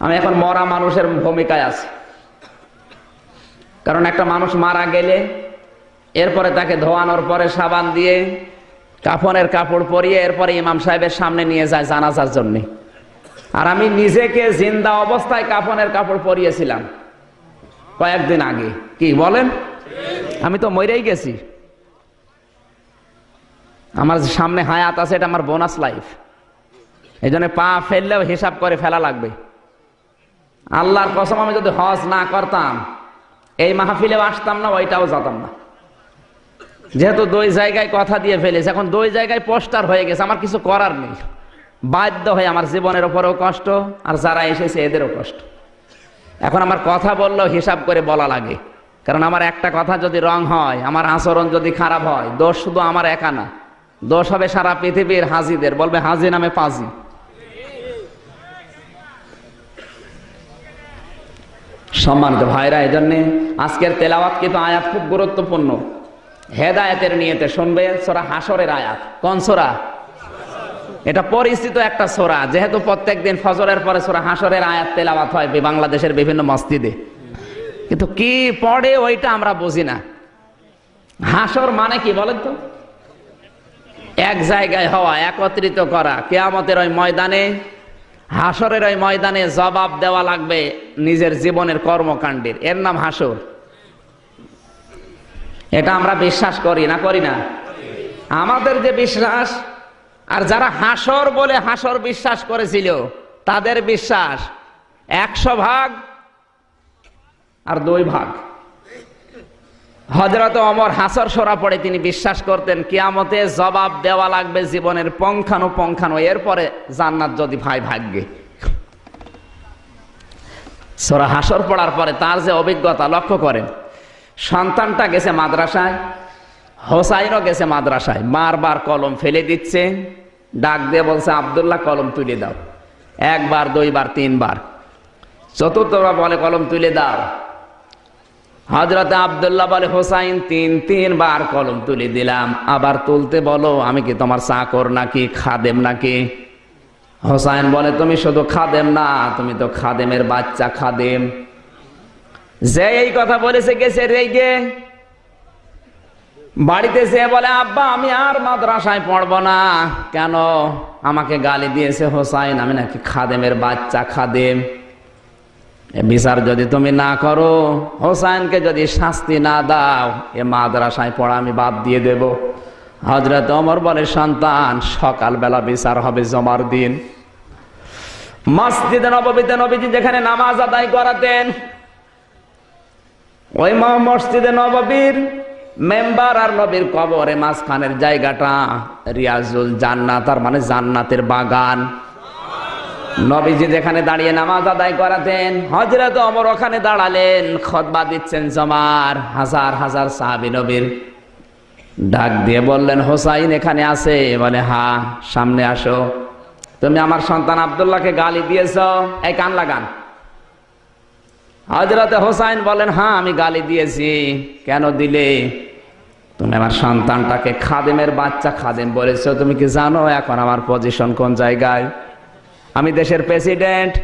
আমি এখন মরা মানুষের ভূমিকায় আছি। কারণ একটা মানুষ মারা গেলে, এরপরে তাকে ধোয়ানোর পরে সাবান দিয়ে, কাফনের কাপড় পরিয়ে এরপরে ইমাম সাহেবের সামনে নিয়ে যায় জানাজার জন্যে। আর আমি নিজেকে জিন্দা অবস্থায় কাফনের কাপড় পরিয়েছিলাম কয়েকদিন আগে। কি বলেন? আমি তো মরেই গেছি। আমার সামনে হায়াত আছে, এটা আমার বোনাস লাইফ এই জন্য পা ফেললেও হিসাব করে ফেলা লাগবে। আল্লাহর কসম আমি যদি হজ না করতাম, এই মাহফিলেও আসতাম না, ওইটাও যেতাম না। যেহেতু দুই জায়গায় কথা দিয়ে ফেলেছে, এখন দুই জায়গায় পোস্টার হয়ে গেছে, আমার কিছু করার নেই। বাধ্য হয়ে আমার জীবনের ওপরেও কষ্ট, আর যারা এসেছে এদেরও কষ্ট। এখন আমার কথা বললেও হিসাব করে বলা লাগে। কারণ আমার একটা কথা যদি রং হয়, আমার আচরণ যদি খারাপ হয়, দোষ শুধু আমার একা না, দোষ হবে সারা পৃথিবীর হাজিদের, বলবে হাজি নামে পাজি। সম্মানিত ভাইরা এই জন্যে আজকের তেলাওয়াত কিন্তু আয়াত খুব গুরুত্বপূর্ণ। হেদায়েতের নিয়েতে শুনবে সোরা হাসরের আয়াত। কোন সোরা? এটা পরিচিত একটা সোরা, যেহেতু প্রত্যেকদিন ফজরের পরে সোরা হাসরের আয়াত তেলাওয়াত হয় বাংলাদেশের বিভিন্ন মসজিদে। কিন্তু কি পড়ে ওইটা আমরা বুঝি না। হাসর মানে কি বলেন তো? এক জায়গায় হওয়া, একত্রিত করা। কেয়ামতের ওই ময়দানে হাসরের ওই ময়দানে জবাব দেওয়া লাগবে নিজের জীবনের কর্মকাণ্ডের। এর নাম হাসর এটা আমরা বিশ্বাস করি না করি না? আমাদের যে বিশ্বাস, আর যারা হাসর বলে হাসর বিশ্বাস করেছিল, তাদের বিশ্বাস একশো ভাগ আর দুই ভাগ। হজরত অমর হাসর সরা পড়ে তিনি বিশ্বাস করতেন, কিয়ামতে জবাব দেওয়া লাগবে জীবনের পঙ্খানো পঙ্খানো এরপরে জান্নাত যদি ভাই ভাগ্যে। সোরা হাসর পড়ার পরে তার যে অভিজ্ঞতা লক্ষ্য করেন, সন্তানটা গেছে মাদ্রাসায়, হোসাইনও গেছে মাদ্রাসায়, বারবার কলম ফেলে দিচ্ছে, ডাক দিয়ে বলছে, আবদুল্লাহ, কলম তুলে দাও। একবার, দুইবার, তিনবার। চতুর্থবার বলে, কলম তুলে দাও। হজরত আবদুল্লাহ বলে, হোসাইন, তিন, তিনবার কলম তুলে দিলাম। আবার তুলতে বলো, আমি কি তোমার চাকর নাকি, খাদেম নাকি? হোসাইন বলে, তুমি শুধু খাদেম না, তুমি তো খাদেমের বাচ্চা, খাদেম। যে এই কথা বলেছে, গেছে রেগে। বাড়িতে সে বলে, আব্বা, আমি আর মাদ্রাসায় পড়ব না। কেন? আমাকে গালি দিয়েছে হোসাইন, আমি নাকি খাদেমের বাচ্চা, খাদেম। বিচার যদি তুমি না করো, হোসাইনকে যদি শাস্তি না দাও, এ মাদ্রাসায় পড়া আমি বাদ দিয়ে দেব। হজরত অমর বলে, সন্তান, সকালবেলা বিচার হবে জমার দিন। মসজিদে নবীতে নবীজি যেখানে নামাজ আদায় করাতেন, ওই মসজিদে নববীর মেম্বার আর নবীর কবরে মাঝখানের জায়গাটা রিয়াজুল জান্নাত, তার মানে জান্নাতের বাগান। নবীজি যেখানে দাঁড়িয়ে নামাজ আদায় করাতেন হজরত অমর ওখানে দাঁড়ালেন, খতবা দিচ্ছেন জমার হাজার হাজার সাহাবি নবীর ডাক দিয়ে বললেন, হোসাইন এখানে আছে? বলে, হা, সামনে আসো। তুমি আমার সন্তান আবদুল্লাহকে গালি দিয়েছ? এই কান লাগান। হজরতে হোসাইন বলেন হ্যাঁ আমি গালি দিয়েছি। কেন দিলে? তুমি আমার সন্তানটাকে খাদেমের বাচ্চা খাদেম বলেছ। তুমি কি জানো এখন আমার পজিশন কোন জায়গায়? আমি দেশের প্রেসিডেন্ট।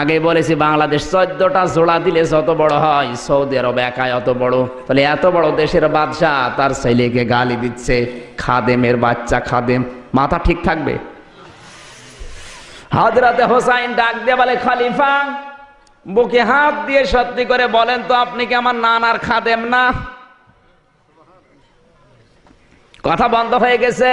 আগে বলেছি, বাংলাদেশ চোদ্দটা জোড়া দিলে যত বড় হয়, সৌদি আরব একাই অত বড়। তাহলে এত বড় দেশের বাদশাহ তার ছেলেকে গালি দিচ্ছে। খাদেমের বাচ্চা খাদেম। মাথা ঠিক থাকবে? হাজরাতে হোসাইন ডাক দিয়ে বলে, খলিফা, বুকে হাত দিয়ে সত্যি করে বলেন তো, আপনি কি আমার নানার খাদেম না? কথা বন্ধ হয়ে গেছে।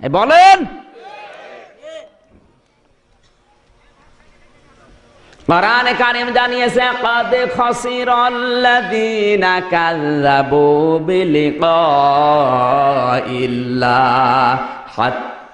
বলেন। কোরআনে কারিম জানিয়েছে কদ খসিরাল্লাযীনা কাযযাবু বিলিকাইল্লাহ হাত্তা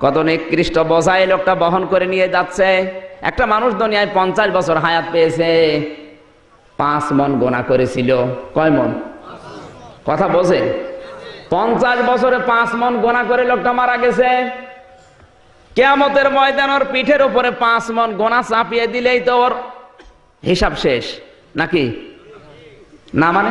কত নিকৃষ্ট বোঝাই লোকটা বহন করে নিয়ে যাচ্ছে। একটা মানুষ দুনিয়ায় পঞ্চাশ বছর হায়াত পেয়েছে। পাঁচ মন গোনা করেছিল। কয় মন? কথা বোঝে? পঞ্চাশ বছরে পাঁচ মন গোনা করে লোকটা মারা গেছে। কেয়ামতের ময়দান ওর পিঠের উপরে পাঁচ মন গোনা চাপিয়ে দিলেই তো ওর হিসাব শেষ। নাকি? না মানে?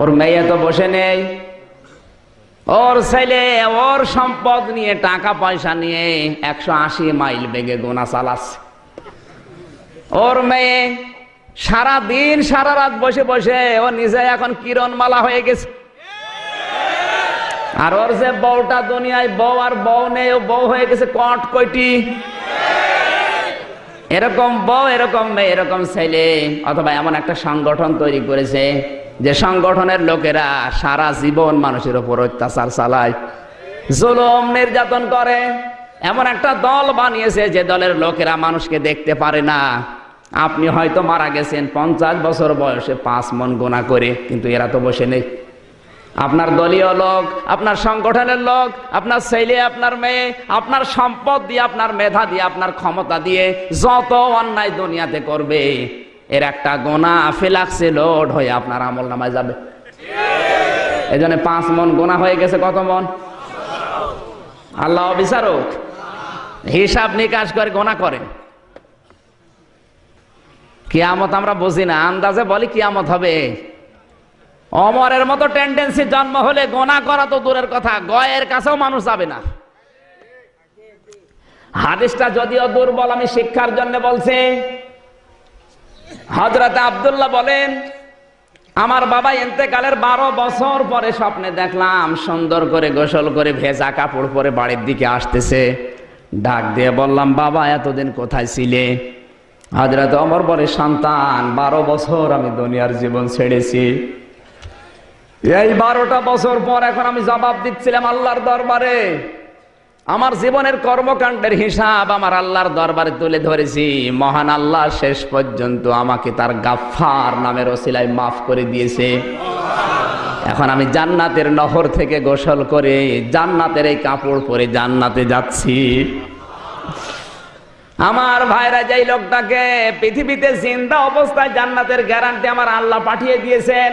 ওর মেয়ে তো বসে নেই। ওর ছেলে, ওর সম্পদ নিয়ে টাকা পয়সা নিয়ে একশো আশি মাইল বেগে গোনা চালাচ্ছে। ওর মেয়ে সারা দিন, সারা রাত বসে বসে ও নিজে এখন কিরণমালা হয়ে গেছে। আর ওর যে বউটা দুনিয়ায় বউ আর বউ নেই, ও বউ হয়ে গেছে কট কয়টি এরকম বউ, এরকম মেয়ে, এরকম ছেলে, অথবা এমন একটা সংগঠন তৈরি করেছে যে সংগঠনের লোকেরা সারা জীবন মানুষের উপর অত্যাচার চালায়, জুলুম নির্যাতন করে। এমন একটা দল বানিয়েছে যে দলের লোকেরা মানুষকে দেখতে পারে না। আপনি হয়তো মারা গেছেন, পঞ্চাশ বছর বয়সে পাঁচ মন গোনা করে, কিন্তু এরা তো বসে নেই। আপনার দলীয় লোক, আপনার সংগঠনের লোক, আপনার ছেলে, আপনার মেয়ে, আপনার সম্পদ দিয়ে, আপনার মেধা দিয়ে, আপনার ক্ষমতা দিয়ে যত অন্যায় দুনিয়াতে করবে এর একটা গোনা ফেলাক্সে লোড হয়ে আপনার আমল নামায় যাবে। এই জন্য পাঁচ মন গোনা হয়ে গেছে কত মন? আল্লাহ বিচারক, হিসাব নিকাশ করে গোনা করেন। কিয়ামত আমরা বুঝি না, আন্দাজে বলি কিয়ামত হবে। অমরের মতো টেন্ডেন্সি জন্ম হলে গোনা করা তো দূরের কথা, গয়ের কাছেও মানুষ যাবে না। হাদিসটা যদিও দুর্বল, আমি শিক্ষার জন্য বলছি হজরত আব্দুল্লাহ বলেন, আমার বাবা এতেকালের বারো বছর পরে স্বপ্নে দেখলাম, সুন্দর করে গোসল করে ভেজা কাপড় পরে বাড়ির দিকে আসতেছে। ডাক দিয়ে বললাম, বাবা, এতদিন কোথায় ছিলে? হজরত অমর বলে, সন্তান, বারো বছর আমি দুনিয়ার জীবন ছেড়েছি। এই বারোটা বছর পর এখন আমি জবাব দিচ্ছিলাম আল্লাহর দরবারে। আমার জীবনের কর্মকাণ্ডের হিসাব আমার আল্লাহর দরবারে তুলে ধরেছি। মহান আল্লাহ শেষ পর্যন্ত আমাকে তার গাফার নামের ওসিলায় মাফ করে দিয়েছে। এখন আমি জান্নাতের নহর থেকে গোসল করে জান্নাতের এই কাপড় পরে জান্নাতে যাচ্ছি। আমার ভাইরা যেই লোকটাকে পৃথিবীতে জিন্দা অবস্থায় জান্নাতের গ্যারান্টি আমার আল্লাহ পাঠিয়ে দিয়েছেন।